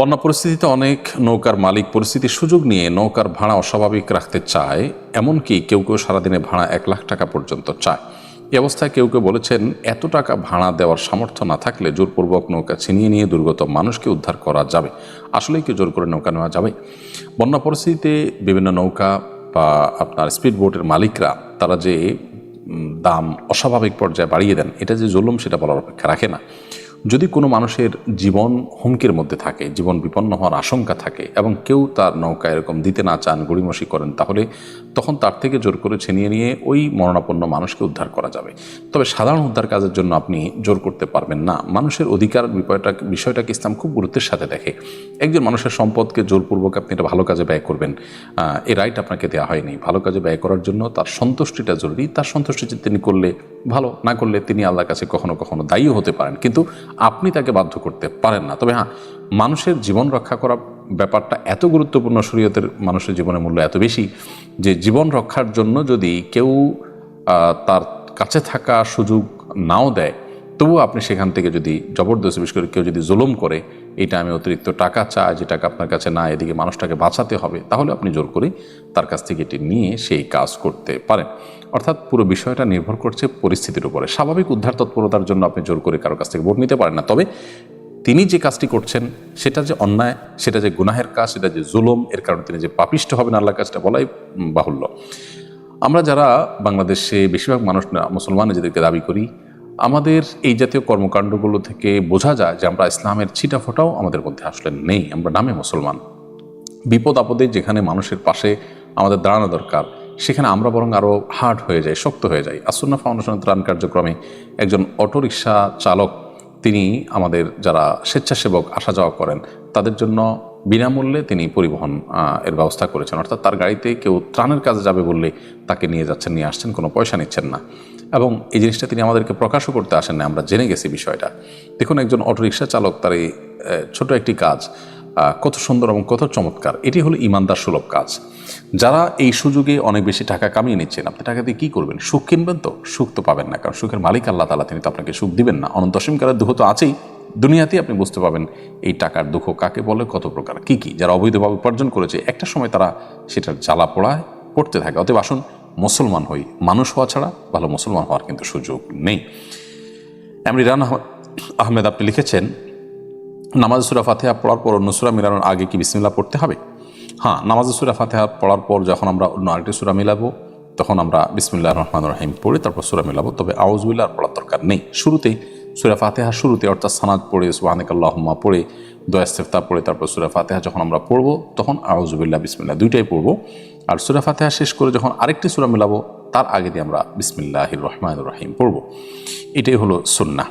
বন্যা পরিস্থিতিতে অনেক নৌকার মালিক পরিস্থিতির সুযোগ নিয়ে নৌকার ভাড়া অস্বাভাবিক রাখতে চায়, এমনকি কেউ কেউ সারাদিনে ভাড়া এক লাখ টাকা পর্যন্ত চায়। এ অবস্থায় কেউ কেউ বলেছেন, এত টাকা ভাড়া দেওয়ার সামর্থ্য না থাকলে জোরপূর্বক নৌকা ছিনিয়ে নিয়ে দুর্গত মানুষকে উদ্ধার করা যাবে। আসলেই কি জোর করে নৌকা নেওয়া যাবে? বন্যা পরিস্থিতিতে বিভিন্ন নৌকা বা আপনার স্পিড বোটের মালিকরা, তারা যে দাম অস্বাভাবিক পর্যায়ে বাড়িয়ে দেন, এটা যে জুলুম সেটা বলার অপেক্ষা রাখে না। যদি কোনো মানুষের জীবন হুমকির মধ্যে থাকে, জীবন বিপন্ন হওয়ার আশঙ্কা থাকে এবং কেউ তার নৌকা এরকম দিতে না চান, গড়িমসি করেন, তাহলে তখন তার থেকে জোর করে ছিনিয়ে নিয়ে ওই মরণাপন্ন মানুষকে উদ্ধার করা যাবে। তবে সাধারণ উদ্ধার কাজের জন্য আপনি জোর করতে পারবেন না। মানুষের অধিকার বিষয়টা, বিষয়টাকে ইসলাম খুব গুরুত্বের সাথে দেখে। একজন মানুষের সম্পদকে জোরপূর্বক আপনি এটা ভালো কাজে ব্যয় করবেন। এই রাইট আপনাকে দেওয়া হয়নি। ভালো কাজে ব্যয় করার জন্য তার সন্তুষ্টিটা জরুরি। তার সন্তুষ্টি তিনি করলে ভালো না করলে তিনি আল্লাহর কাছে কখনো কখনো দায়ীও হতে পারেন। কিন্তু আপনি তাকে বাধ্য করতে পারেন না। তবে হ্যাঁ মানুষের জীবন রক্ষা করা ব্যাপারটা এত গুরুত্বপূর্ণ শরীয়তের মানুষের জীবনের মূল্য এত বেশি যে জীবন রক্ষার জন্য যদি কেউ তার কাছে থাকা সুযোগ নাও দেয়, তবুও আপনি সেখান থেকে যদি জবরদস্তি বিশেষ করে কেউ যদি জুলুম করে এটা আমি অতিরিক্ত টাকা চাই, যে টাকা আপনার কাছে না, এদিকে মানুষটাকে বাঁচাতে হবে, তাহলে আপনি জোর করে তার কাছ থেকে এটি নিয়ে সেই কাজ করতে পারেন। অর্থাৎ পুরো বিষয়টা নির্ভর করছে পরিস্থিতির উপরে। স্বাভাবিক উদ্ধার তৎপরতার জন্য আপনি জোর করে কারও কাছ থেকে ভোট নিতে পারেন না। তবে তিনি যে কাজটি করছেন, সেটা যে অন্যায়, সেটা যে গুনাহের কাজ, সেটা যে জুলুম, এর কারণে তিনি যে পাপিষ্ট হবেন, আল্লাহর কাজটা বলাই বাহুল্য। আমরা যারা বাংলাদেশে বেশিরভাগ মানুষ না, মুসলমান নিজেদেরকে দাবি করি, আমাদের এই জাতীয় কর্মকাণ্ডগুলো থেকে বোঝা যায় যে আমরা ইসলামের ছিটা ফোটাও আমাদের মধ্যে আসলে নেই। আমরা নামে মুসলমান। বিপদ আপদে যেখানে মানুষের পাশে আমাদের দাঁড়ানো দরকার সেখানে আমরা বরং আরও হার্ড হয়ে যাই, শক্ত হয়ে যাই। আসন্না ফাউন্ডেশনের ত্রাণ কার্যক্রমে একজন অটোরিকশা চালক, তিনি আমাদের যারা স্বেচ্ছাসেবক আসা যাওয়া করেন, তাদের জন্য বিনামূল্যে তিনি পরিবহন এর ব্যবস্থা করেছেন। অর্থাৎ তার গাড়িতে কেউ ত্রাণের কাজে যাবে বললে তাকে নিয়ে যাচ্ছেন, নিয়ে আসছেন, কোনো পয়সা নিচ্ছেন না। এবং এই জিনিসটা তিনি আমাদেরকে প্রকাশও করতে আসেন না আমরা জেনে গেছি বিষয়টা। দেখুন, একজন অটোরিকশা চালক তার এই ছোট একটি কাজ কত সুন্দর এবং কত চমৎকার। এটি হলো ইমানদার সুলভ কাজ। যারা এই সুযোগে অনেক বেশি টাকা কামিয়ে নিচ্ছেন, আপনি টাকা দিয়ে কী করবেন? সুখ কিনবেন তো? সুখ তো পাবেন না, কারণ সুখের মালিক আল্লাহ তালা তিনি তো আপনাকে সুখ দিবেন না। অনন্ত দুঃখ তো আছেই। দুনিয়াতেই আপনি বুঝতে পাবেন এই টাকার দুঃখ কাকে বলে, কত প্রকার, কি কি। যারা অবৈধভাবে উপার্জন করেছে, একটা সময় তারা সেটার জ্বালা পোড়ায়, পড়তে থাকে। অতএব আসুন, মুসলমান হই। মানুষ হওয়া ছাড়া ভালো মুসলমান হওয়ার কিন্তু সুযোগ নেই। এমরিরান আহ- আহমেদ, আপনি লিখেছেন নামাজ সুরা ফাতেহা পড়ার পর অন্য সুরা মিলানোর আগে কি বিসমিল্লা পড়তে হবে? হ্যাঁ নামাজ সুরা ফাতেহা পড়ার পর যখন আমরা অন্য আরেকটি সুরা মিলাবো, তখন আমরা বিসমিল্লা রহমান রহিম পড়ি তারপর সুরা মিলাবো। তবে আউজবিল্লা আর পড়ার দরকার নেই। শুরুতেই সুরা ফাতেহা শুরুতে অর্থাৎ সানাদ পড়ে সুহানিক আল্লাহম্মা পড়ে দয়াস্তেফতা পড়ে, তারপর সুরা ফাতেহা যখন আমরা পড়ব, তখন আউজবিল্লা বিসমিল্লা দুইটাই পড়ব। আর সুরা ফাতেহা শেষ করে যখন আরেকটি সুরা মিলাবো, তার আগে দিয়ে আমরা বিসমিল্লাহ রহমান রহিম পড়ব। এটাই হলো সুন্না